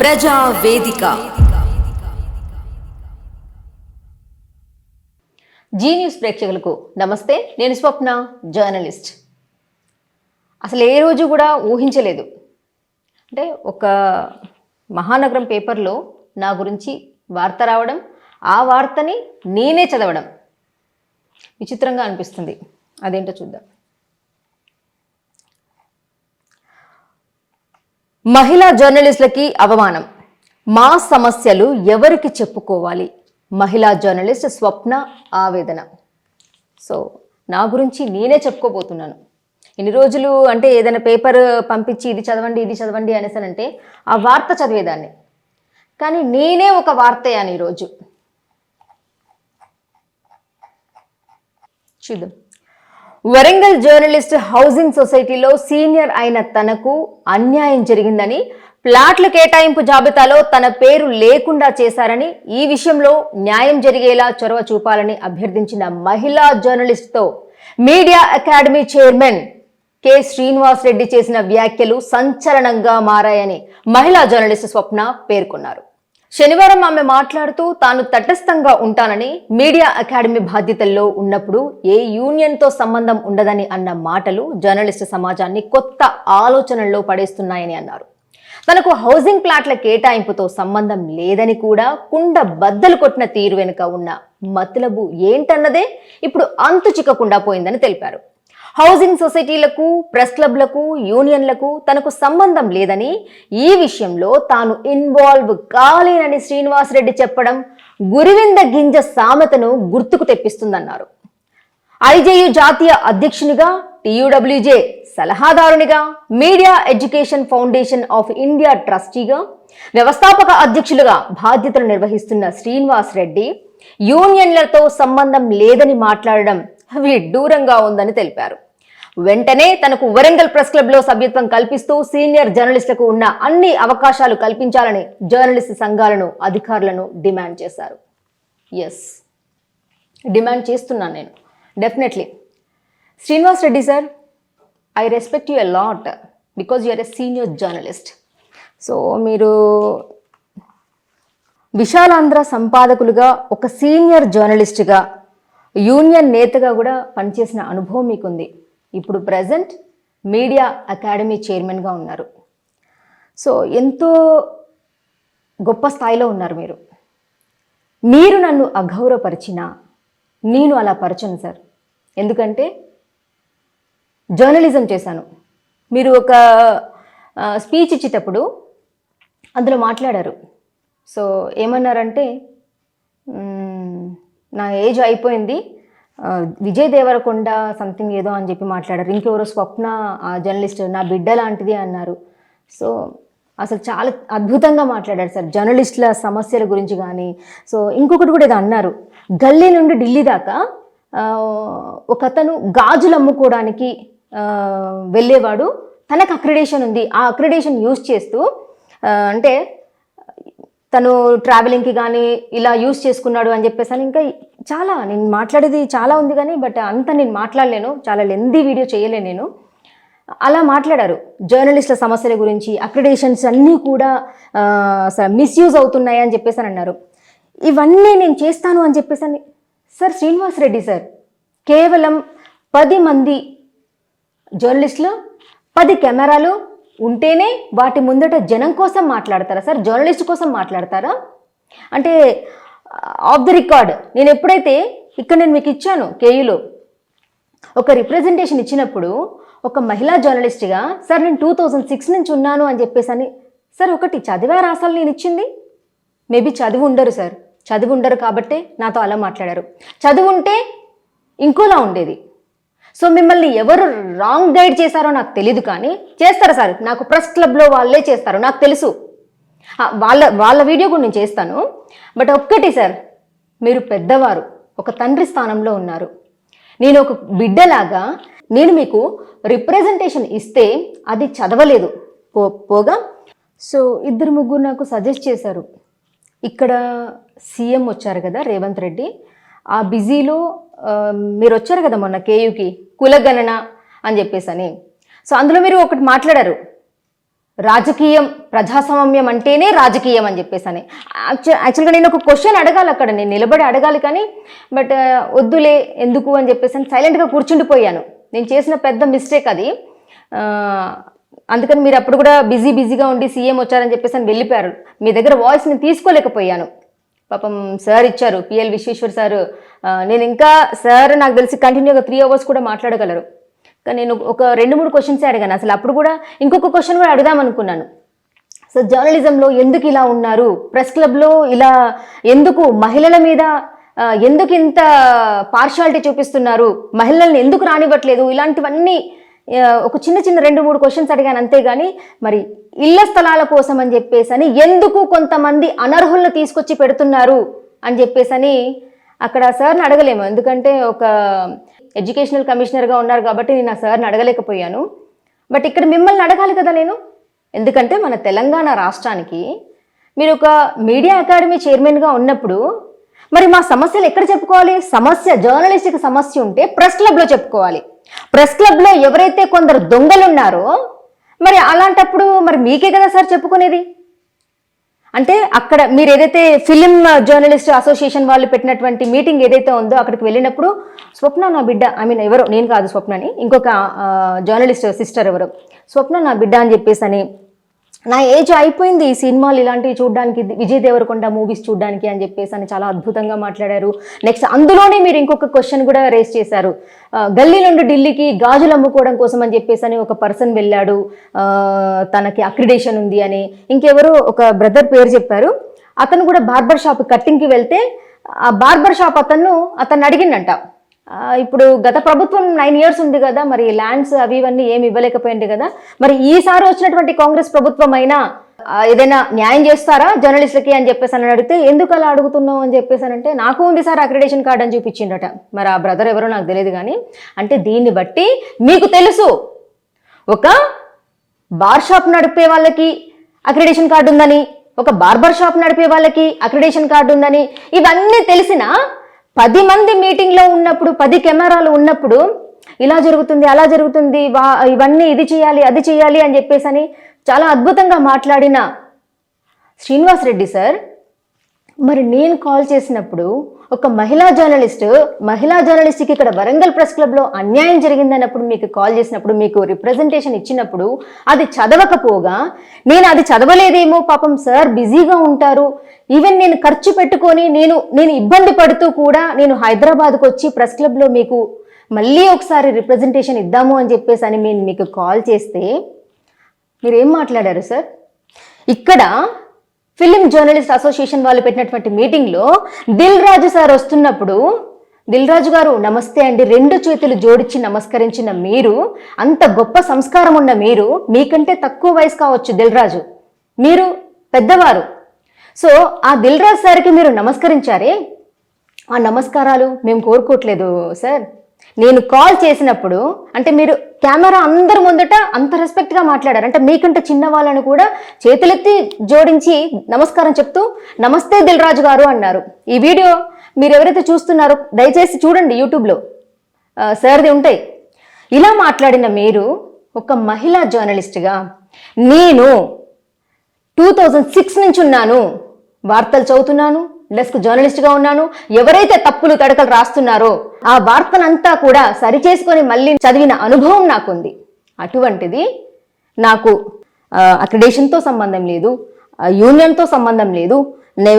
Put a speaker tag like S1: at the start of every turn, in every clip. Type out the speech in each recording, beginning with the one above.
S1: ప్రజావేదిక ప్రజా వేదిక.
S2: G news ప్రేక్షకులకు నమస్తే. నేను స్వప్న జర్నలిస్ట్. అసలు ఏ రోజు కూడా ఊహించలేదు. అంటే ఒక మహానగరం పేపర్లో నా గురించి వార్త రావడం ఆ వార్తని నేనే చదవడం. విచిత్రంగా అనిపిస్తుంది. అదేంటో చూద్దాం. మహిళా జర్నలిస్టులకి అవమానం. మా సమస్యలు ఎవరికి చెప్పుకోవాలి? మహిళా జర్నలిస్ట్ స్వప్న ఆవేదన. సో నా గురించి నేనే చెప్పుకోబోతున్నాను. ఇన్ని రోజులు అంటే ఏదైనా పేపర్ పంపించి ఇది చదవండి ఇది చదవండి అనేసానంటే ఆ వార్త చదివేదాన్ని. కానీ నేనే ఒక వార్తయాను ఈరోజు? చూద్దాం. వరంగల్ జర్నలిస్ట్ హౌసింగ్ సొసైటీలో సీనియర్ అయిన తనకు అన్యాయం జరిగిందని ప్లాట్ల కేటాయింపు జాబితాలో తన పేరు లేకుండా చేశారని ఈ విషయంలో న్యాయం జరిగేలా చొరవ చూపాలని అభ్యర్థించిన మహిళా జర్నలిస్ట్తో media academy chairman K. Srinivas Reddy చేసిన వ్యాఖ్యలు సంచలనంగా మారాయని మహిళా జర్నలిస్ట్ స్వప్న పేర్కొన్నారు. శనివారం ఆమె మాట్లాడుతూ తాను తటస్థంగా ఉంటానని మీడియా అకాడమీ బాధ్యతల్లో ఉన్నప్పుడు ఏ యూనియన్తో సంబంధం ఉండదని అన్న మాటలు జర్నలిస్టు సమాజాన్ని కొత్త ఆలోచనల్లో పడేస్తున్నాయని అన్నారు. తనకు హౌసింగ్ ప్లాట్ల కేటాయింపుతో సంబంధం లేదని కూడా కుండ బద్దలు కొట్టిన తీరు వెనుక ఉన్న మతలబు ఏంటన్నదే ఇప్పుడు అంతు చిక్కకుండా పోయిందని తెలిపారు. హౌసింగ్ సొసైటీలకు ప్రెస్ క్లబ్లకు యూనియన్లకు తనకు సంబంధం లేదని ఈ విషయంలో తాను ఇన్వాల్వ్ కాలేనని శ్రీనివాస్ రెడ్డి చెప్పడం గురివింద గింజ సామెతను గుర్తుకు తెప్పిస్తుందన్నారు. ఐజేయు జాతీయ అధ్యక్షునిగా TUWJ సలహాదారునిగా media education foundation of India ట్రస్టీగా వ్యవస్థాపక అధ్యక్షులుగా బాధ్యతలు నిర్వహిస్తున్న శ్రీనివాస్ రెడ్డి యూనియన్లతో సంబంధం లేదని మాట్లాడడం విడ్డూరంగా ఉందని తెలిపారు. వెంటనే తనకు వరంగల్ ప్రెస్ క్లబ్లో సభ్యత్వం కల్పిస్తూ సీనియర్ జర్నలిస్టులకు ఉన్న అన్ని అవకాశాలు కల్పించాలని జర్నలిస్ట్ సంఘాలను అధికారులను డిమాండ్ చేశారు. ఎస్ డిమాండ్ చేస్తున్నాను నేను. Definitely Srinivas Reddy sir I respect you a lot because you're a senior journalist so మీరు విశాలాంధ్ర సంపాదకులుగా ఒక సీనియర్ జర్నలిస్ట్గా యూనియన్ నేతగా కూడా పనిచేసిన అనుభవం మీకుంది. ఇప్పుడు ప్రజెంట్ మీడియా అకాడమీ చైర్మన్గా ఉన్నారు. సో ఎంతో గొప్ప స్థాయిలో ఉన్నారు మీరు. మీరు నన్ను అగౌరవపరిచినా నేను అలా పరచను సార్. ఎందుకంటే జర్నలిజం చేశాను. మీరు ఒక స్పీచ్ ఇచ్చేటప్పుడు అందులో మాట్లాడారు. సో ఏమన్నారంటే నా ఏజ్ అయిపోయింది. విజయ్ దేవరకొండ సంథింగ్ ఏదో అని చెప్పి మాట్లాడారు. ఇంకెవరో స్వప్న జర్నలిస్ట్ నా బిడ్డ లాంటిది అన్నారు. సో అసలు చాలా అద్భుతంగా మాట్లాడారు సార్. జర్నలిస్టుల సమస్యల గురించి కానీ సో ఇంకొకటి కూడా ఏదో అన్నారు. గల్లీ నుండి ఢిల్లీ దాకా ఒక అతను గాజులు అమ్ముకోవడానికి వెళ్ళేవాడు. తనకు అక్రిడేషన్ ఉంది. ఆ అక్రిడేషన్ యూజ్ చేస్తూ అంటే తను ట్రావెలింగ్కి కానీ ఇలా యూస్ చేసుకున్నాడు అని చెప్పేసి అని ఇంకా చాలా నేను మాట్లాడేది చాలా ఉంది కానీ బట్ అంత నేను మాట్లాడలేను. చాలా లెందీ వీడియో చేయలేను నేను. అలా మాట్లాడారు. జర్నలిస్టుల సమస్యల గురించి అక్రిడేషన్స్ అన్నీ కూడా మిస్యూజ్ అవుతున్నాయి అని చెప్పేసి అని అన్నారు. ఇవన్నీ నేను చేస్తాను అని చెప్పేసి అని సార్ శ్రీనివాస్ రెడ్డి సార్ కేవలం పది మంది జర్నలిస్టులు పది కెమెరాలు ఉంటేనే వాటి ముందట జనం కోసం మాట్లాడతారా? సార్ జర్నలిస్ట్ కోసం మాట్లాడతారా? అంటే ఆఫ్ ది రికార్డ్ నేను ఎప్పుడైతే ఇక్కడ నేను మీకు ఇచ్చాను కేయులో ఒక రిప్రజెంటేషన్ ఇచ్చినప్పుడు ఒక మహిళా జర్నలిస్ట్గా సార్ నేను టూ థౌజండ్ సిక్స్ నుంచి ఉన్నాను అని చెప్పేసి అని సార్ ఒకటి చదివారా అసలు నేను ఇచ్చింది. మేబీ చదివి ఉండరు సార్. చదివి ఉండరు కాబట్టే నాతో అలా మాట్లాడారు. చదువు ఉంటే ఇంకోలా ఉండేది. సో మిమ్మల్ని ఎవరు రాంగ్ గైడ్ చేశారో నాకు తెలియదు కానీ చేస్తారు సార్. నాకు ప్రెస్ క్లబ్లో వాళ్ళే చేస్తారు. నాకు తెలుసు. వాళ్ళ వాళ్ళ వీడియో కూడా నేను చేస్తాను. బట్ ఒక్కటి సార్ మీరు పెద్దవారు ఒక తండ్రి స్థానంలో ఉన్నారు. నేను ఒక బిడ్డలాగా నేను మీకు రిప్రజెంటేషన్ ఇస్తే అది చదవలేదు. పో పోగా? సో ఇద్దరు ముగ్గురు నాకు సజెస్ట్ చేశారు. ఇక్కడ సీఎం వచ్చారు కదా రేవంత్ రెడ్డి. ఆ బిజీలో మీరు వచ్చారు కదా మొన్న కేయుకి కులగణన అని చెప్పేసి అని సో అందులో మీరు ఒకటి మాట్లాడారు. రాజకీయం ప్రజాస్వామ్యం అంటేనే రాజకీయం అని చెప్పేసి అని యాక్చువల్ యాక్చువల్గా నేను ఒక క్వశ్చన్ అడగాలి అక్కడ నేను నిలబడి అడగాలి కానీ బట్ వద్దులే ఎందుకు అని చెప్పేసి అని సైలెంట్గా కూర్చుండిపోయాను నేను చేసిన పెద్ద మిస్టేక్ అది. అందుకని మీరు అప్పుడు కూడా బిజీ బిజీగా ఉండి సీఎం వచ్చారని చెప్పేసి అని వెళ్ళిపోయారు. మీ దగ్గర వాయిస్ నేను తీసుకోలేకపోయాను. పాపం సార్ ఇచ్చారు పిఎల్ విశ్వేశ్వర్ సార్. నేను ఇంకా సార్ నాకు తెలిసి కంటిన్యూగా త్రీ అవర్స్ కూడా మాట్లాడగలరు. కానీ నేను ఒక రెండు మూడు క్వశ్చన్స్ అడిగాను. అసలు అప్పుడు కూడా ఇంకొక క్వశ్చన్ కూడా అడుగుదాం అనుకున్నాను. సో జర్నలిజంలో ఎందుకు ఇలా ఉన్నారు? ప్రెస్ క్లబ్లో ఇలా ఎందుకు? మహిళల మీద ఎందుకు ఇంత పార్షాలిటీ చూపిస్తున్నారు? మహిళల్ని ఎందుకు రానివ్వట్లేదు? ఇలాంటివన్నీ ఒక చిన్న చిన్న రెండు మూడు క్వశ్చన్స్ అడిగాను అంతేగాని మరి ఇళ్ళ స్థలాల కోసం అని చెప్పేసి అని ఎందుకు కొంతమంది అనర్హులను తీసుకొచ్చి పెడుతున్నారు అని చెప్పేసి అని అక్కడ సార్ని అడగలేము. ఎందుకంటే ఒక ఎడ్యుకేషనల్ కమిషనర్గా ఉన్నారు కాబట్టి నేను ఆ సార్ని అడగలేకపోయాను. బట్ ఇక్కడ మిమ్మల్ని అడగాలి కదా నేను? ఎందుకంటే మన తెలంగాణ రాష్ట్రానికి మీరు ఒక మీడియా అకాడమీ చైర్మన్గా ఉన్నప్పుడు మరి మా సమస్యలు ఎక్కడ చెప్పుకోవాలి? సమస్య జర్నలిస్టిక్ సమస్య ఉంటే ప్రెస్ క్లబ్లో చెప్పుకోవాలి. ప్రెస్ క్లబ్లో ఎవరైతే కొందరు దొంగలు ఉన్నారో మరి అలాంటప్పుడు మరి మీకే కదా సార్ చెప్పుకునేది? అంటే అక్కడ మీరు ఏదైతే ఫిలిం జర్నలిస్ట్ అసోసియేషన్ వాళ్ళు పెట్టినటువంటి మీటింగ్ ఏదైతే ఉందో అక్కడికి వెళ్ళినప్పుడు స్వప్న నా బిడ్డ ఐ మీన్ ఎవరో నేను కాదు స్వప్నని ఇంకొక జర్నలిస్ట్ సిస్టర్ ఎవరు స్వప్న నా బిడ్డ అని చెప్పేసి అని నా ఏజ్ అయిపోయింది ఈ సినిమాలు ఇలాంటివి చూడడానికి విజయ్ దేవరకొండ మూవీస్ చూడడానికి అని చెప్పేసి అని చాలా అద్భుతంగా మాట్లాడారు. నెక్స్ట్ అందులోనే మీరు ఇంకొక క్వశ్చన్ కూడా రేస్ చేశారు. గల్లీ నుండి ఢిల్లీకి గాజులు అమ్ముకోవడం కోసం అని చెప్పేసి అని ఒక పర్సన్ వెళ్ళాడు. తనకి అక్రిడేషన్ ఉంది అని. ఇంకెవరు ఒక బ్రదర్ పేరు చెప్పారు. అతను కూడా బార్బర్ షాప్ కట్టింగ్కి వెళ్తే ఆ బార్బర్ షాప్ అతను అతను అడిగిండంట. ఇప్పుడు గత ప్రభుత్వం నైన్ ఇయర్స్ ఉంది కదా మరి ల్యాండ్స్ అవి ఇవన్నీ ఏమి ఇవ్వలేకపోయింది కదా. మరి ఈసారి వచ్చినటువంటి కాంగ్రెస్ ప్రభుత్వం అయినా ఏదైనా న్యాయం చేస్తారా జర్నలిస్టులకి అని చెప్పేసి అని అడిగితే ఎందుకు అలా అడుగుతున్నావు? అని చెప్పేసి అని అంటే నాకు ఉంది సార్ అక్రిడేషన్ కార్డ్ అని చూపించిండట మరి ఆ బ్రదర్ ఎవరో నాకు తెలియదు కానీ అంటే దీన్ని బట్టి మీకు తెలుసు ఒక బార్ షాప్ నడిపే వాళ్ళకి అక్రిడేషన్ కార్డు ఉందని ఒక బార్బర్ షాప్ నడిపే వాళ్ళకి అక్రిడేషన్ కార్డు ఉందని ఇవన్నీ తెలిసినా పది మంది మీటింగ్లో ఉన్నప్పుడు పది కెమెరాలు ఉన్నప్పుడు ఇలా జరుగుతుంది అలా జరుగుతుంది వా ఇవన్నీ ఇది చేయాలి అది చేయాలి అని చెప్పేసి అని చాలా అద్భుతంగా మాట్లాడిన శ్రీనివాస్ రెడ్డి సార్. మరి నేను కాల్ చేసినప్పుడు ఒక మహిళా జర్నలిస్ట్ మహిళా జర్నలిస్ట్కి ఇక్కడ వరంగల్ ప్రెస్ క్లబ్లో అన్యాయం జరిగిందన్నప్పుడు మీకు కాల్ చేసినప్పుడు మీకు రిప్రజెంటేషన్ ఇచ్చినప్పుడు అది చదవకపోగా నేను అది చదవలేదేమో పాపం సార్ బిజీగా ఉంటారు. ఈవెన్ నేను ఖర్చు పెట్టుకొని నేను నేను ఇబ్బంది పడుతూ కూడా నేను హైదరాబాద్కు వచ్చి ప్రెస్ క్లబ్లో మీకు మళ్ళీ ఒకసారి రిప్రజెంటేషన్ ఇద్దాము అని చెప్పేసి అని నేను మీకు కాల్ చేస్తే మీరు ఏం మాట్లాడారు సార్? ఇక్కడ ఫిలిం జర్నలిస్ట్ అసోసియేషన్ వాళ్ళు పెట్టినటువంటి మీటింగ్లో దిల్ రాజు సార్ వస్తున్నప్పుడు దిల్ రాజు గారు నమస్తే అండి రెండు చేతులు జోడించి నమస్కరించిన మీరు అంత గొప్ప సంస్కారం ఉన్న మీరు మీకంటే తక్కువ వయసు కావచ్చు దిల్ రాజు. మీరు పెద్దవారు. సో ఆ దిల్ రాజు సార్కి మీరు నమస్కరించారే? ఆ నమస్కారాలు మేము కోరుకోవట్లేదు సార్. నేను కాల్ చేసినప్పుడు అంటే మీరు కెమెరా అందరి ముందట అంత రెస్పెక్ట్గా మాట్లాడారు. అంటే మీకంటే చిన్న వాళ్ళని కూడా చేతులెత్తి జోడించి నమస్కారం చెప్తూ నమస్తే దిల్రాజు గారు అన్నారు. ఈ వీడియో మీరు ఎవరైతే చూస్తున్నారో దయచేసి చూడండి యూట్యూబ్లో సార్ది ఉంటాయి. ఇలా మాట్లాడిన మీరు ఒక మహిళా జర్నలిస్ట్గా నేను టూ థౌజండ్ సిక్స్ నుంచి ఉన్నాను. వార్తలు చదువుతున్నాను. డెస్క్ జర్నలిస్ట్గా ఉన్నాను. ఎవరైతే తప్పులు తడకలు రాస్తున్నారో ఆ వార్తనంతా కూడా సరిచేసుకొని మళ్ళీ చదివిన అనుభవం నాకుంది. అటువంటిది నాకు అక్రిడేషన్తో సంబంధం లేదు యూనియన్తో సంబంధం లేదు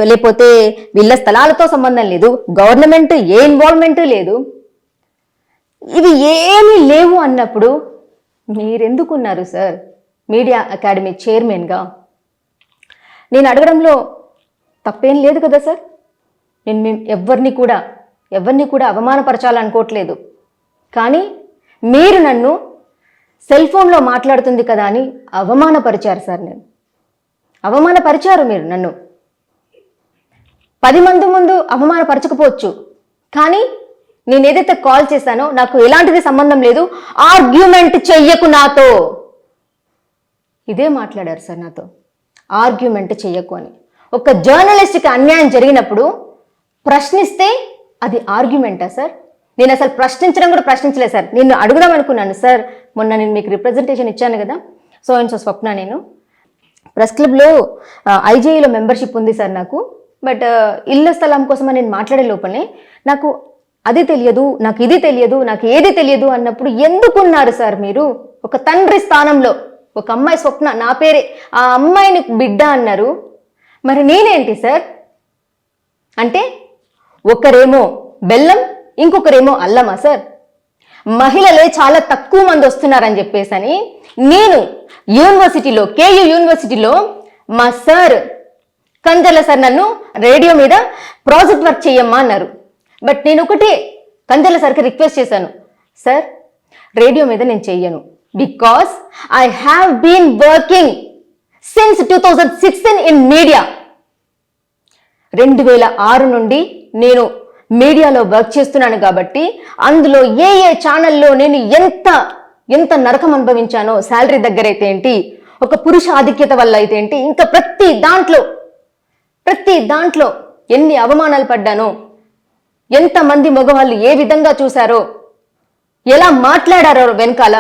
S2: లేకపోతే వీళ్ళ స్థలాలతో సంబంధం లేదు గవర్నమెంట్ ఏ ఇన్వాల్వ్మెంట్ లేదు. ఇవి ఏమీ లేవు అన్నప్పుడు మీరెందుకున్నారు సార్? మీడియా అకాడమీ చైర్మన్గా? నేను అడగడంలో తప్పేం లేదు కదా సార్? నేను మేము ఎవరిని కూడా ఎవరిని కూడా అవమానపరచాలనుకోవట్లేదు. కానీ మీరు నన్ను సెల్ ఫోన్లో మాట్లాడుతుంది కదా అని అవమానపరిచారు సార్ నేను. అవమానపరిచారు మీరు నన్ను. పది మంది ముందు అవమానపరచకపోవచ్చు. కానీ నేను ఏదైతే కాల్ చేశానో నాకు ఎలాంటిది సంబంధం లేదు. ఆర్గ్యుమెంట్ చెయ్యకు నాతో. ఇదే మాట్లాడారు సార్ నాతో. ఆర్గ్యుమెంట్ చెయ్యకు అని. ఒక జర్నలిస్ట్కి అన్యాయం జరిగినప్పుడు ప్రశ్నిస్తే అది ఆర్గ్యుమెంటా సార్ నేను అసలు ప్రశ్నించడం కూడా ప్రశ్నించలేదు సార్ నేను అడుగుదాం అనుకున్నాను సార్ మొన్న నేను మీకు రిప్రజెంటేషన్ ఇచ్చాను కదా? సో అండ్ సో స్వప్న నేను. ప్రెస్ క్లబ్లో ఐజేఈలో మెంబర్షిప్ ఉంది సార్ నాకు. బట్ ఇళ్ళ స్థలం కోసం నేను మాట్లాడే లోపలే నాకు అది తెలియదు నాకు ఇది తెలియదు నాకు ఏది తెలియదు అన్నప్పుడు ఎందుకున్నారు సార్ మీరు? ఒక తండ్రి స్థానంలో. ఒక అమ్మాయి స్వప్న నా పేరే. ఆ అమ్మాయిని బిడ్డ అన్నారు. మరి నేనేంటి సార్ అంటే ఒకరేమో బెల్లం ఇంకొకరేమో అల్లమా సార్ మహిళలే చాలా తక్కువ మంది వస్తున్నారని చెప్పేసి అని నేను యూనివర్సిటీలో కేయూ యూనివర్సిటీలో మా సార్ కంజల సార్ నన్ను రేడియో మీద ప్రాజెక్ట్ వర్క్ చేయమ్మా అన్నారు. బట్ నేను ఒకటే కంజల సార్కి రిక్వెస్ట్ చేశాను. సార్ రేడియో మీద నేను చెయ్యను. Because I have been working since two thousand sixteen in media రెండు వేల ఆరు నుండి నేను మీడియాలో వర్క్ చేస్తున్నాను కాబట్టి అందులో ఏ ఏ ఛానల్లో నేను ఎంత ఎంత నరకం అనుభవించానో శాలరీ దగ్గర అయితే ఏంటి ఒక పురుష ఆధిక్యత వల్ల అయితే ఏంటి ఇంకా ప్రతి దాంట్లో ప్రతి దాంట్లో ఎన్ని అవమానాలు పడ్డానో ఎంతమంది మగవాళ్ళు ఏ విధంగా చూశారో ఎలా మాట్లాడారో వెనకాల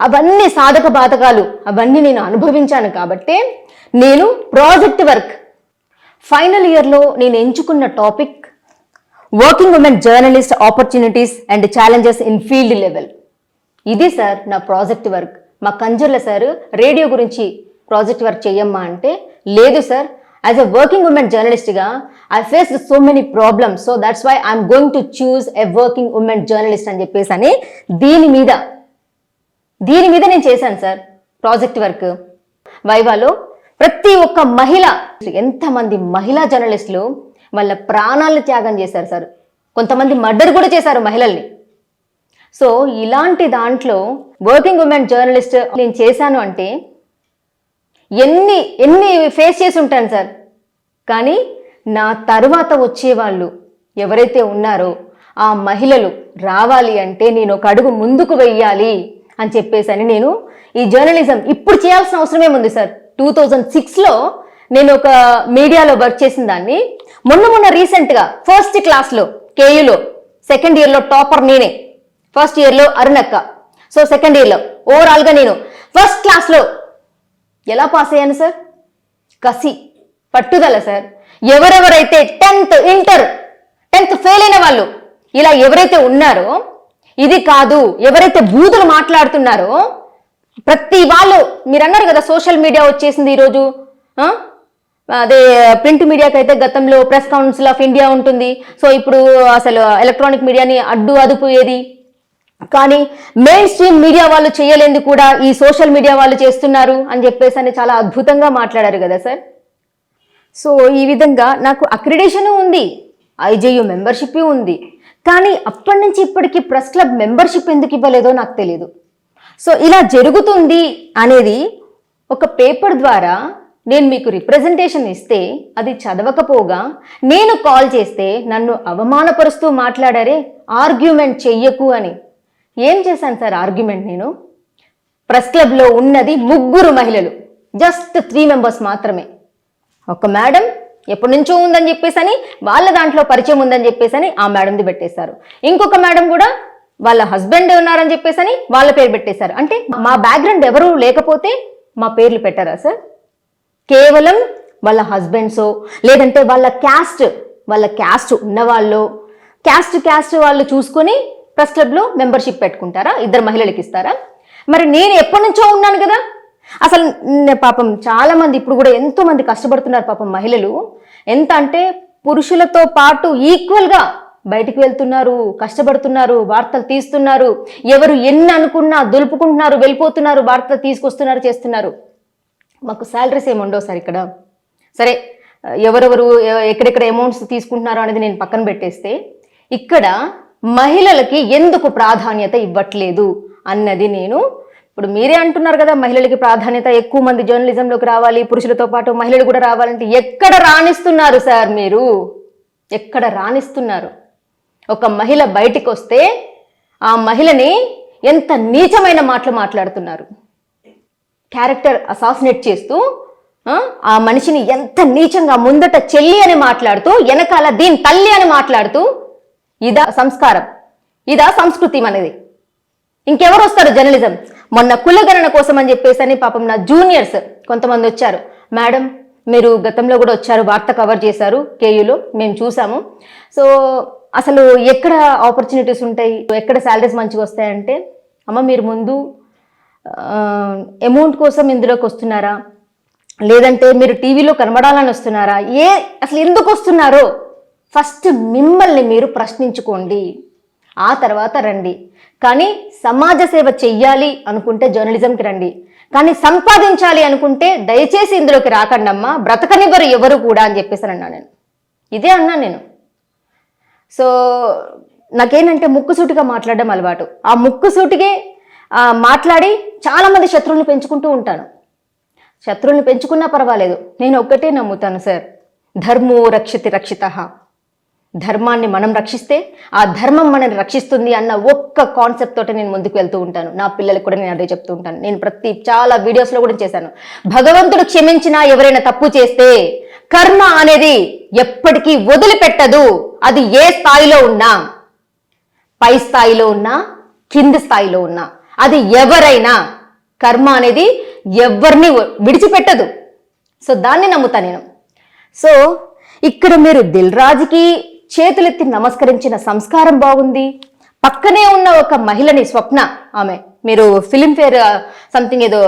S2: అవన్నీ సాధక బాధకాలు అవన్నీ నేను అనుభవించాను కాబట్టే నేను ప్రాజెక్ట్ వర్క్. ఫైనల్ ఇయర్లో నేను ఎంచుకున్న topic working women journalist opportunities and challenges in field level ఇది సార్ నా ప్రాజెక్ట్ వర్క్. మా కంజర్ల సార్ రేడియో గురించి ప్రాజెక్ట్ వర్క్ చేయమ్మా అంటే లేదు sir as a working women జర్నలిస్ట్గా I face so many problems so that's why I'm going to choose a working women journalist అని చెప్పేసి అని దీని మీద దీని మీద నేను చేశాను సార్ ప్రాజెక్ట్ వర్క్. వైవాలో ప్రతి ఒక్క మహిళ ఎంతమంది మహిళా జర్నలిస్టులు వాళ్ళ ప్రాణాలను త్యాగం చేశారు సార్. కొంతమంది మర్డర్ కూడా చేశారు మహిళల్ని. సో ఇలాంటి దాంట్లో వర్కింగ్ ఉమెన్ జర్నలిస్ట్ నేను చేశాను అంటే ఎన్ని ఎన్ని ఫేస్ చేసి ఉంటాను సార్. కానీ నా తర్వాత వచ్చేవాళ్ళు ఎవరైతే ఉన్నారో ఆ మహిళలు రావాలి అంటే నేను ఒక అడుగు ముందుకు వెయ్యాలి. అని చెప్పేసి అని నేను ఈ జర్నలిజం ఇప్పుడు చేయాల్సిన అవసరం ఏముంది సార్? టూ థౌజండ్ సిక్స్లో నేను ఒక మీడియాలో వర్క్ చేసిన దాన్ని. మొన్న మొన్న రీసెంట్గా ఫస్ట్ క్లాస్లో కేయూలో సెకండ్ ఇయర్లో టాపర్ నేనే. ఫస్ట్ ఇయర్లో అరుణక్క సో సెకండ్ ఇయర్లో ఓవరాల్గా నేను. ఫస్ట్ క్లాస్లో ఎలా పాస్ అయ్యాను సార్? కసి పట్టుదల సార్. ఎవరెవరైతే టెన్త్ ఇంటర్ టెన్త్ ఫెయిల్ అయిన వాళ్ళు ఇలా ఎవరైతే ఉన్నారో ఇది కాదు ఎవరైతే బూతులు మాట్లాడుతున్నారో ప్రతి వాళ్ళు మీరు అన్నారు కదా సోషల్ మీడియా వచ్చేసింది ఈరోజు అదే ప్రింట్ మీడియాకి అయితే గతంలో ప్రెస్ కౌన్సిల్ ఆఫ్ ఇండియా ఉంటుంది. సో ఇప్పుడు అసలు ఎలక్ట్రానిక్ మీడియాని అడ్డు అదుపు ఏది కానీ మెయిన్ స్ట్రీమ్ మీడియా వాళ్ళు చేయలేంది కూడా ఈ సోషల్ మీడియా వాళ్ళు చేస్తున్నారు అని చెప్పేసి అని చాలా అద్భుతంగా మాట్లాడారు కదా సార్. సో ఈ విధంగా నాకు అక్రిడేషన్ ఉంది ఐజేయు మెంబర్షిప్ ఉంది. కానీ అప్పటి నుంచి ఇప్పటికి ప్రెస్ క్లబ్ మెంబర్షిప్ ఎందుకు ఇవ్వలేదో నాకు తెలియదు సో ఇలా జరుగుతుంది అనేది ఒక పేపర్ ద్వారా నేను మీకు రిప్రజెంటేషన్ ఇస్తే అది చదవకపోగా నేను కాల్ చేస్తే నన్ను అవమానపరుస్తూ మాట్లాడారే ఆర్గ్యుమెంట్ చెయ్యకు అని. ఏం చేశాను సార్ ఆర్గ్యుమెంట్ నేను? ప్రెస్ క్లబ్లో ఉన్నది ముగ్గురు మహిళలు జస్ట్ త్రీ మెంబర్స్ మాత్రమే. ఒక మేడం ఎప్పటి నుంచో ఉందని చెప్పేసి అని వాళ్ళ దాంట్లో పరిచయం ఉందని చెప్పేసి అని ఆ మేడంది పెట్టేశారు. ఇంకొక మేడం కూడా వాళ్ళ హస్బెండ్ ఉన్నారని చెప్పేసి అని వాళ్ళ పేరు పెట్టేశారు. అంటే మా బ్యాక్గ్రౌండ్ ఎవరు లేకపోతే మా పేర్లు పెట్టారా సార్? కేవలం వాళ్ళ హస్బెండ్సో లేదంటే వాళ్ళ క్యాస్ట్ వాళ్ళ క్యాస్ట్ ఉన్నవాళ్ళు క్యాస్ట్ క్యాస్ట్ వాళ్ళు చూసుకొని ప్రెస్ క్లబ్లో మెంబర్షిప్ పెట్టుకుంటారా? ఇద్దరు మహిళలకి ఇస్తారా? మరి నేను ఎప్పటి నుంచో ఉన్నాను కదా అసలు నే- పాపం చాలా మంది ఇప్పుడు కూడా ఎంతో మంది కష్టపడుతున్నారు పాపం మహిళలు. ఎంత అంటే పురుషులతో పాటు ఈక్వల్గా బయటికి వెళ్తున్నారు కష్టపడుతున్నారు వార్తలు తీస్తున్నారు. ఎవరు ఎన్ని అనుకున్నా దులుపుకుంటున్నారు వెళ్ళిపోతున్నారు వార్తలు తీసుకొస్తున్నారు చేస్తున్నారు. మాకు శాలరీస్ ఏమి ఉండవు సార్ ఇక్కడ. సరే ఎవరెవరు ఎక్కడెక్కడ అమౌంట్స్ తీసుకుంటున్నారు అనేది నేను పక్కన పెట్టేస్తే ఇక్కడ మహిళలకి ఎందుకు ప్రాధాన్యత ఇవ్వట్లేదు అన్నది నేను ఇప్పుడు మీరే అంటున్నారు కదా మహిళలకి ప్రాధాన్యత ఎక్కువ మంది జర్నలిజంలోకి రావాలి పురుషులతో పాటు మహిళలు కూడా రావాలంటే ఎక్కడ రాణిస్తున్నారు సార్ మీరు? ఎక్కడ రాణిస్తున్నారు? ఒక మహిళ బయటికి వస్తే ఆ మహిళని ఎంత నీచమైన మాటలు మాట్లాడుతున్నారు? క్యారెక్టర్ అసాసినేట్ చేస్తూ ఆ, ఆ మనిషిని ఎంత నీచంగా ముందట చెల్లి అని మాట్లాడుతూ వెనకాల దీని తల్లి అని మాట్లాడుతూ ఇదా సంస్కారం ఇదా సంస్కృతి మనది. ఇంకెవరు వస్తారు జర్నలిజం? మొన్న కులగణన కోసం అని చెప్పేసి అని పాపం నా జూనియర్స్ కొంతమంది వచ్చారు. మేడం మీరు గతంలో కూడా వచ్చారు వార్త కవర్ చేశారు కేయూలో మేము చూసాము. సో అసలు ఎక్కడ ఆపర్చునిటీస్ ఉంటాయి? ఎక్కడ శాలరీస్ మంచిగా వస్తాయంటే అమ్మ మీరు ముందు అమౌంట్ కోసం ఇందులోకి వస్తున్నారా? లేదంటే మీరు టీవీలో కనబడాలని వస్తున్నారా? ఏ అసలు ఎందుకు వస్తున్నారో? ఫస్ట్ మిమ్మల్ని మీరు ప్రశ్నించుకోండి. ఆ తర్వాత రండి. కానీ సమాజ సేవ చెయ్యాలి అనుకుంటే జర్నలిజంకి రండి. కానీ సంపాదించాలి అనుకుంటే దయచేసి ఇందులోకి రాకండమ్మా బ్రతకనివ్వరు ఎవరు కూడా అని చెప్పేసి అన్నా నేను. ఇదే అన్నా నేను. సో నాకేంటంటే ముక్కుసూటిగా మాట్లాడడం అలవాటు. ఆ ముక్కుసూటిగే మాట్లాడి చాలామంది శత్రువులను పెంచుకుంటూ ఉంటాను. శత్రువులను పెంచుకున్నా పర్వాలేదు. నేను ఒక్కటే నమ్ముతాను సార్. ధర్మో రక్షితి రక్షిత. ధర్మాన్ని మనం రక్షిస్తే ఆ ధర్మం మనల్ని రక్షిస్తుంది అన్న ఒక్క కాన్సెప్ట్ తోటి నేను ముందుకు వెళ్తూ ఉంటాను. నా పిల్లలకు కూడా నేను అదే చెప్తూ ఉంటాను. నేను ప్రతి చాలా వీడియోస్లో కూడా చేశాను. భగవంతుడు క్షమించినా ఎవరైనా తప్పు చేస్తే కర్మ అనేది ఎప్పటికీ వదిలిపెట్టదు. అది ఏ స్థాయిలో ఉన్నా. పై స్థాయిలో ఉన్నా కింది స్థాయిలో ఉన్నా. అది ఎవరైనా కర్మ అనేది ఎవరిని విడిచిపెట్టదు. సో దాన్ని నమ్ముతా నేను. సో ఇక్కడ మీరు దిల్ రాజుకి చేతులెత్తి నమస్కరించిన సంస్కారం బాగుంది. పక్కనే ఉన్న ఒక మహిళని స్వప్న ఆమె మీరు ఫిలింఫేర్ సంథింగ్ ఏదో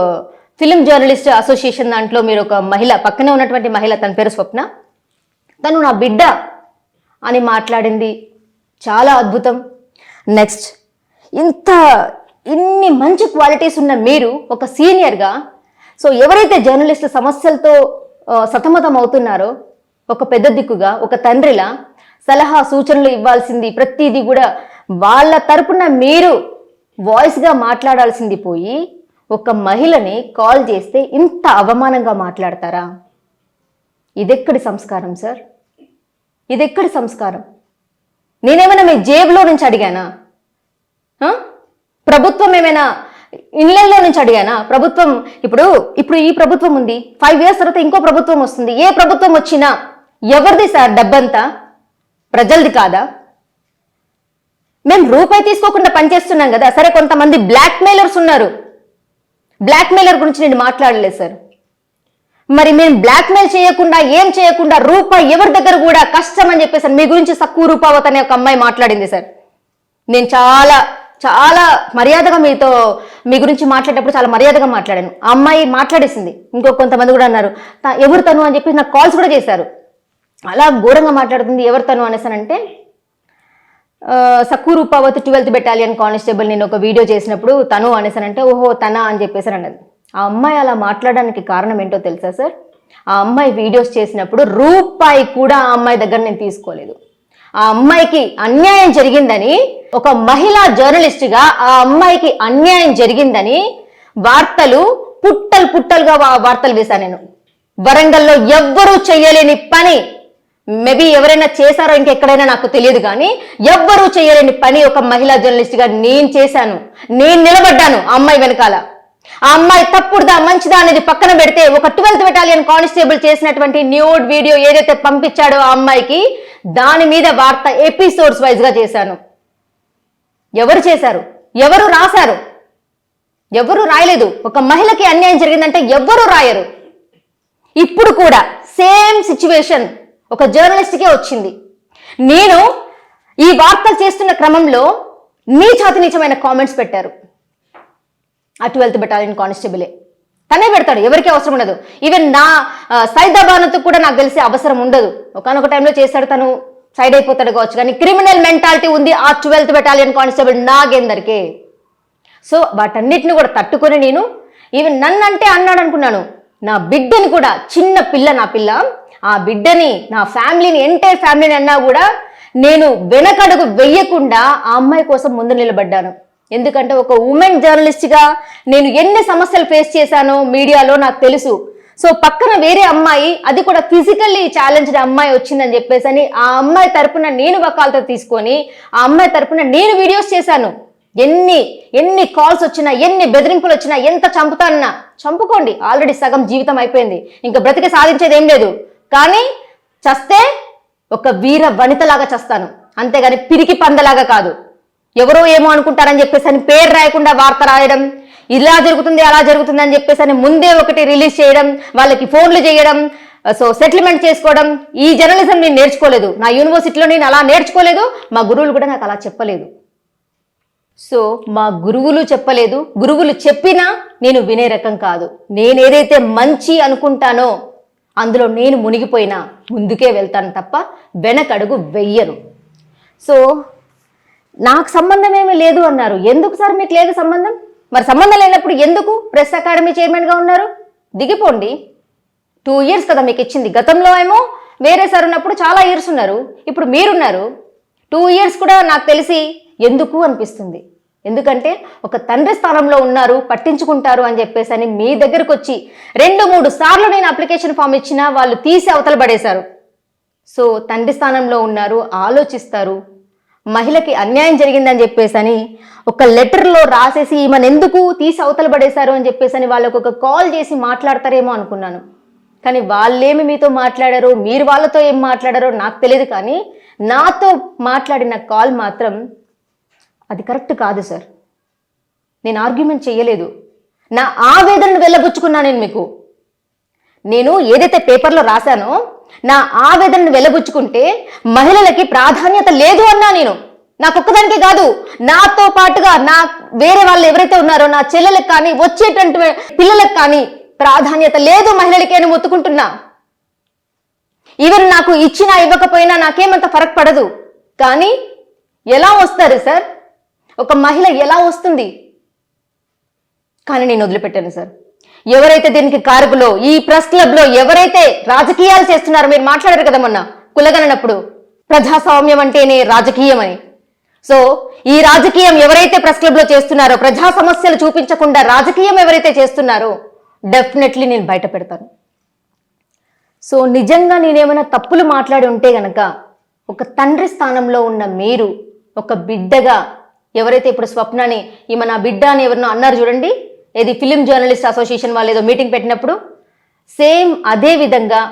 S2: ఫిలిం జర్నలిస్ట్ అసోసియేషన్ దాంట్లో మీరు ఒక మహిళ పక్కనే ఉన్నటువంటి మహిళ తన పేరు స్వప్న. తను నా బిడ్డ అని మాట్లాడింది. చాలా అద్భుతం. నెక్స్ట్ ఇంత ఇన్ని మంచి క్వాలిటీస్ ఉన్న మీరు ఒక సీనియర్గా సో ఎవరైతే జర్నలిస్టుల సమస్యలతో సతమతం అవుతున్నారో ఒక పెద్ద దిక్కుగా ఒక తండ్రిలా సలహా సూచనలు ఇవ్వాల్సింది. ప్రతిదీ కూడా వాళ్ళ తరపున మీరు వాయిస్గా మాట్లాడాల్సింది పోయి ఒక మహిళని కాల్ చేస్తే ఇంత అవమానంగా మాట్లాడతారా? ఇదెక్కడి సంస్కారం సార్? ఇదెక్కడి సంస్కారం? నేనేమైనా మీ జేబులో నుంచి అడిగానా? ప్రభుత్వం ఏమైనా ఇళ్ళలో నుంచి అడిగానా? ప్రభుత్వం ఇప్పుడు ఇప్పుడు ఈ ప్రభుత్వం ఉంది. ఫైవ్ ఇయర్స్ తర్వాత ఇంకో ప్రభుత్వం వస్తుంది. ఏ ప్రభుత్వం వచ్చినా ఎవరిది సార్ డబ్బంతా? ప్రజలది కాదా? మేము రూపాయి తీసుకోకుండా పనిచేస్తున్నాం కదా సరే కొంతమంది బ్లాక్మెయిలర్స్ ఉన్నారు. బ్లాక్మెయిలర్ గురించి నేను మాట్లాడలేదు సార్. మరి మేము బ్లాక్మెయిల్ చేయకుండా ఏం చేయకుండా రూపాయి ఎవరి దగ్గర కూడా కష్టం అని చెప్పేసి మీ గురించి తక్కువ రూపావత్ అనే ఒక అమ్మాయి మాట్లాడింది సార్. నేను చాలా చాలా మర్యాదగా మీతో మీ గురించి మాట్లాడేటప్పుడు చాలా మర్యాదగా మాట్లాడాను. ఆ అమ్మాయి మాట్లాడేసింది. ఇంకో కొంతమంది కూడా అన్నారు ఎవరు తను? అని చెప్పి నాకు కాల్స్ కూడా చేశారు. అలా ఘోరంగా మాట్లాడుతుంది ఎవరు తను అనేసానంటే ఆ, Sakku Rupavath twelfth battalion constable నేను ఒక వీడియో చేసినప్పుడు తను అనేసానంటే ఓహో తన అని చెప్పేసి అన్నది. ఆ అమ్మాయి అలా మాట్లాడడానికి కారణం ఏంటో తెలుసా సార్? ఆ అమ్మాయి వీడియోస్ చేసినప్పుడు రూపాయి కూడా ఆ అమ్మాయి దగ్గర నేను తీసుకోలేదు. ఆ అమ్మాయికి అన్యాయం జరిగిందని ఒక మహిళా జర్నలిస్ట్గా ఆ అమ్మాయికి అన్యాయం జరిగిందని వార్తలు పుట్టలు పుట్టలుగా వార్తలు వేశాను నేను. వరంగల్లో ఎవ్వరూ చేయలేని పని మేబీ ఎవరైనా చేశారో ఇంకెక్కడైనా నాకు తెలియదు కానీ ఎవ్వరూ చేయలేని పని ఒక మహిళా జర్నలిస్ట్గా నేను చేశాను. నేను నిలబడ్డాను ఆ అమ్మాయి వెనకాల. ఆ అమ్మాయి తప్పుడుదా మంచిదా అనేది పక్కన పెడితే ఒక ట్వెల్త్ బెటాలియన్ కానిస్టేబుల్ చేసినటువంటి న్యూడ్ వీడియో ఏదైతే పంపించాడో ఆ అమ్మాయికి దాని మీద వార్త ఎపిసోడ్స్ వైజ్గా చేశాను. ఎవరు చేశారు? ఎవరు రాశారు? ఎవరు రాయలేదు? ఒక మహిళకి అన్యాయం జరిగిందంటే ఎవరు రాయరు? ఇప్పుడు కూడా సేమ్ సిచ్యువేషన్ ఒక జర్నలిస్ట్కే వచ్చింది. నేను ఈ వార్తలు చేస్తున్న క్రమంలో నీచాతి నీచమైన కామెంట్స్ పెట్టారు. ఆ ట్వెల్త్ బెటాలియన్ కానిస్టేబులే. తనే పెడతాడు ఎవరికి అవసరం ఉండదు. ఈవెన్ నా సైదాబానతో కూడా నాకు తెలిసే అవసరం ఉండదు. ఒకనొక టైంలో చేశాడు తను సైడ్ అయిపోతాడు కావచ్చు కానీ క్రిమినల్ మెంటాలిటీ ఉంది ఆ ట్వెల్త్ బెటాలియన్ కానిస్టేబుల్ నాగేందరికే. సో వాటన్నిటిని కూడా తట్టుకొని నేను ఈవెన్ నన్ను అంటే అన్నాడు అనుకున్నాను నా బిడ్డని కూడా చిన్న పిల్ల నా పిల్ల ఆ బిడ్డని నా ఫ్యామిలీని ఎంటైర్ ఫ్యామిలీని అన్నా కూడా నేను వెనకడుగు వెయ్యకుండా ఆ అమ్మాయి కోసం ముందు నిలబడ్డాను. ఎందుకంటే ఒక ఉమెన్ జర్నలిస్ట్గా నేను ఎన్ని సమస్యలు ఫేస్ చేశానో మీడియాలో నాకు తెలుసు. సో పక్కన వేరే అమ్మాయి అది కూడా ఫిజికల్లీ ఛాలెంజ్డ్ అమ్మాయి వచ్చిందని చెప్పేసి అని ఆ అమ్మాయి తరపున నేను వకాలతో తీసుకొని ఆ అమ్మాయి తరపున నేను వీడియోస్ చేశాను. ఎన్ని ఎన్ని కాల్స్ వచ్చినా ఎన్ని బెదిరింపులు వచ్చినా ఎంత చంపుతానన్నా చంపుకోండి. ఆల్రెడీ సగం జీవితం అయిపోయింది. ఇంకా బ్రతికి సాధించేది ఏం లేదు. కానీ చస్తే ఒక వీర వనితలాగా చస్తాను. అంతేగాని పిరికి పందలాగా కాదు. ఎవరో ఏమో అనుకుంటారని చెప్పేసి అని పేరు రాయకుండా వార్త రాయడం ఇలా జరుగుతుంది అలా జరుగుతుంది అని చెప్పేసి అని ముందే ఒకటి రిలీజ్ చేయడం వాళ్ళకి ఫోన్లు చేయడం సో సెటిల్మెంట్ చేసుకోవడం ఈ జర్నలిజం నేను నేర్చుకోలేదు. నా యూనివర్సిటీలో నేను అలా నేర్చుకోలేదు మా గురువులు కూడా నాకు అలా చెప్పలేదు. సో మా గురువులు చెప్పలేదు. గురువులు చెప్పినా నేను వినే రకం కాదు. నేను ఏదైతే మంచి అనుకుంటానో అందులో నేను మునిగిపోయినా ముందుకే వెళ్తాను తప్ప వెనకడుగు వెయ్యను. సో నాకు సంబంధం ఏమీ లేదు అన్నారు. ఎందుకు సార్ మీకు లేదు సంబంధం? మరి సంబంధం లేనప్పుడు ఎందుకు ప్రెస్ అకాడమీ చైర్మన్గా ఉన్నారు? దిగిపోండి. టూ ఇయర్స్ కదా మీకు ఇచ్చింది. గతంలో ఏమో వేరే సార్ ఉన్నప్పుడు చాలా ఇయర్స్ ఉన్నారు. ఇప్పుడు మీరున్నారు. టూ ఇయర్స్ కూడా నాకు తెలిసి ఎందుకు అనిపిస్తుంది? ఎందుకంటే ఒక తండ్రి స్థానంలో ఉన్నారు పట్టించుకుంటారు అని చెప్పేసి అని మీ దగ్గరకు వచ్చి రెండు మూడు సార్లు నేను అప్లికేషన్ ఫామ్ ఇచ్చినా వాళ్ళు తీసి అవతల పడేశారు. సో తండ్రి స్థానంలో ఉన్నారు ఆలోచిస్తారు మహిళకి అన్యాయం జరిగిందని చెప్పేసి అని ఒక లెటర్లో రాసేసి ఈమెను ఎందుకు తీసి అవతల పడేశారు అని చెప్పేసి అని వాళ్ళకు ఒక కాల్ చేసి మాట్లాడతారేమో అనుకున్నాను. కానీ వాళ్ళేమి మీతో మాట్లాడారో మీరు వాళ్ళతో ఏం మాట్లాడారో నాకు తెలియదు కానీ నాతో మాట్లాడిన కాల్ మాత్రం అది కరెక్ట్ కాదు సార్. నేను ఆర్గ్యుమెంట్ చేయలేదు. నా ఆవేదనను వెళ్ళబుచ్చుకున్నా నేను మీకు. నేను ఏదైతే పేపర్లో రాశానో నా ఆవేదనను వెళ్ళబుచ్చుకుంటే మహిళలకి ప్రాధాన్యత లేదు అన్నా నేను. నాకొక్కదానికే కాదు. నాతో పాటుగా నా వేరే వాళ్ళు ఎవరైతే ఉన్నారో నా చెల్లెలకు కానీ వచ్చేటువంటి పిల్లలకు కానీ ప్రాధాన్యత లేదు మహిళలకి అని ఒత్తుకుంటున్నా ఈవెన్ నాకు ఇచ్చినా ఇవ్వకపోయినా నాకేమంత ఫరక్ పడదు. కానీ ఎలా వస్తారు సార్? ఒక మహిళ ఎలా వస్తుంది? కానీ నేను వదిలిపెట్టాను సార్. ఎవరైతే దీనికి కారకులో ఈ ప్రెస్ క్లబ్లో ఎవరైతే రాజకీయాలు చేస్తున్నారో మీరు మాట్లాడారు కదా మొన్న కులగనప్పుడు ప్రజాస్వామ్యం అంటేనే రాజకీయం అని. సో ఈ రాజకీయం ఎవరైతే ప్రెస్ క్లబ్లో చేస్తున్నారో ప్రజా సమస్యలు చూపించకుండా రాజకీయం ఎవరైతే చేస్తున్నారో డెఫినెట్లీ నేను బయట పెడతాను. సో నిజంగా నేనేమైనా తప్పులు మాట్లాడి ఉంటే గనక ఒక తండ్రి స్థానంలో ఉన్న మీరు ఒక బిడ్డగా ఎవరైతే ఇప్పుడు స్వప్నాని ఈమె నా బిడ్డ అని ఎవరినో అన్నారు చూడండి ఏది ఫిలిం జర్నలిస్ట్ అసోసియేషన్ వాళ్ళు ఏదో మీటింగ్ పెట్టినప్పుడు సేమ్ అదే విధంగా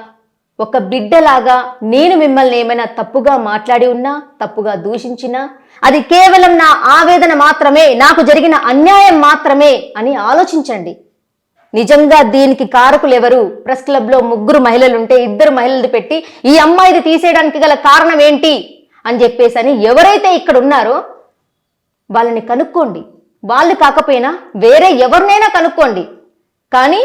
S2: ఒక బిడ్డలాగా నేను మిమ్మల్ని ఏమైనా తప్పుగా మాట్లాడి ఉన్నా తప్పుగా దూషించినా అది కేవలం నా ఆవేదన మాత్రమే నాకు జరిగిన అన్యాయం మాత్రమే అని ఆలోచించండి. నిజంగా దీనికి కారకులు ఎవరు? ప్రెస్ క్లబ్లో ముగ్గురు మహిళలు ఉంటే ఇద్దరు మహిళలు పెట్టి ఈ అమ్మాయిది తీసేయడానికి గల కారణం ఏంటి అని చెప్పేసి అని ఎవరైతే ఇక్కడ ఉన్నారో వాళ్ళని కనుక్కోండి. వాళ్ళు కాకపోయినా వేరే ఎవరినైనా కనుక్కోండి. కానీ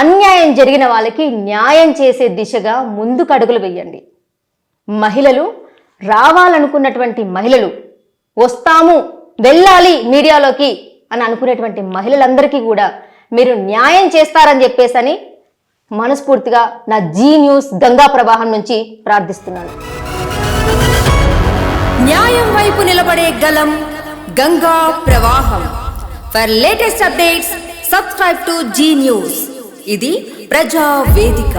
S2: అన్యాయం జరిగిన వాళ్ళకి న్యాయం చేసే దిశగా ముందుకు అడుగులు వేయండి. మహిళలు రావాలనుకున్నటువంటి మహిళలు వస్తాము వెళ్ళాలి మీడియాలోకి అని అనుకునేటువంటి మహిళలందరికీ కూడా మీరు న్యాయం చేస్తారని చెప్పేసని మనస్ఫూర్తిగా నా జీ న్యూస్ గంగా ప్రవాహం నుంచి ప్రార్థిస్తున్నాను.
S1: న్యాయం వైపు నిలబడే గలం గంగా ప్రవాహం. For latest updates subscribe to Zee news ఇది ప్రజా వేదిక